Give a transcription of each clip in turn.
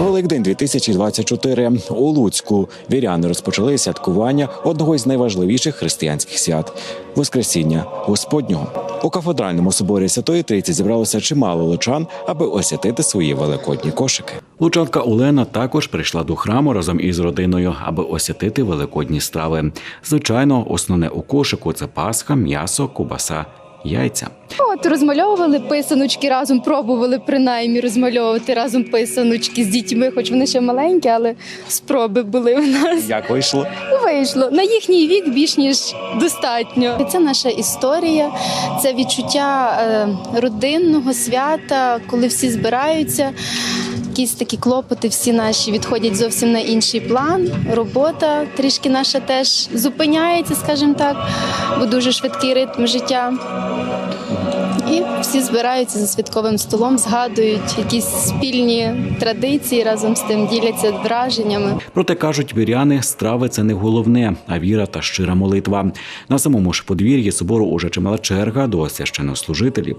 Великдень 2024 у Луцьку віряни розпочали святкування одного із найважливіших християнських свят Воскресіння Господнього. У кафедральному соборі Святої Трійці зібралося чимало лучан, аби освятити свої великодні кошики. Лучанка Олена також прийшла до храму разом із родиною, аби освятити великодні страви. Звичайно, основне у кошику це пасха, м'ясо, кубаса, яйця. От розмальовували писаночки разом, пробували принаймні розмальовувати разом писаночки з дітьми, хоч вони ще маленькі, але спроби були у нас. Як вийшло? Вийшло на їхній вік більш ніж достатньо. Це наша історія, це відчуття е, родинного свята, коли всі збираються. Якісь такі клопоти, всі наші відходять зовсім на інший план. Робота трішки наша теж зупиняється, скажімо так, бо дуже швидкий ритм життя. І всі збираються за святковим столом, згадують якісь спільні традиції разом з тим, діляться враженнями. Проте кажуть віряни, страви це не головне, а віра та щира молитва. На самому ж подвір'ї собору уже чимала черга до священнослужителів.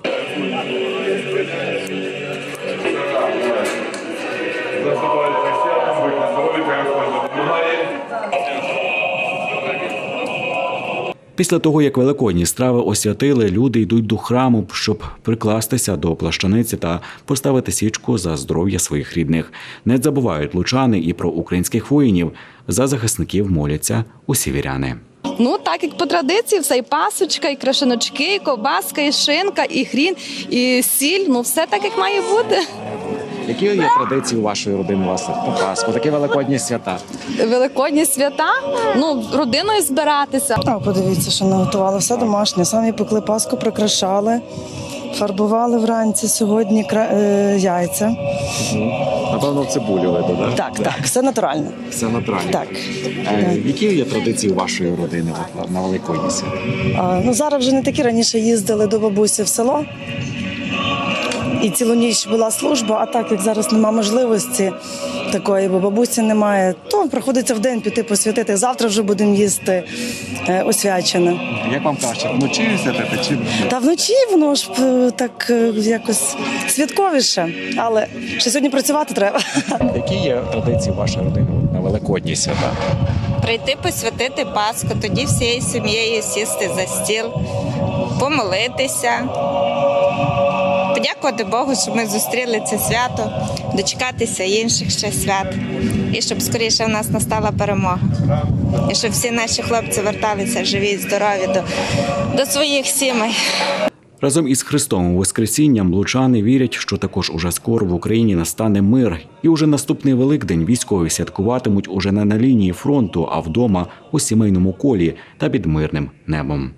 Після того, як великодні страви освятили, люди йдуть до храму, щоб прикластися до плащаниці та поставити свічку за здоров'я своїх рідних. Не забувають лучани і про українських воїнів. За захисників моляться усі віряни. Ну, так як по традиції, все і пасочка, і крашеночки, і ковбаска, і шинка, і хрін, і сіль. Ну, все так, як має бути. Які є традиції у вашої родини? У вас по Пасху, такі великодні свята. Великодні свята, ну, родиною збиратися. А, подивіться, що наготували все домашнє. Самі пекли паску, прикрашали, фарбували вранці сьогодні кра- е, яйця. Напевно, в цибулю видно, Так, так, все натурально. Все натурально. Так. Е, які є традиції у вашої родини на великодні свята? А, ну, зараз вже не такі раніше їздили до бабусі в село. І цілу ніч була служба, а так як зараз нема можливості такої, бо бабусі немає, то приходиться в день піти посвятити. Завтра вже будемо їсти е, освячене. Як вам краще, вночі святити чи Та вночі воно ж е, так е, якось святковіше, але ще сьогодні працювати треба. які є традиції вашої родини на великодні свята? прийти посвятити Пасху, тоді всією сім'єю сісти за стіл, помолитися, подякувати Богу, що ми зустріли це свято, дочекатися інших ще свят, і щоб скоріше в нас настала перемога. І щоб всі наші хлопці верталися живі і здорові до, до своїх сімей. Разом із Христовим Воскресінням лучани вірять, що також уже скоро в Україні настане мир, і уже наступний Великдень військові святкуватимуть уже не на лінії фронту, а вдома у сімейному колі та під мирним небом.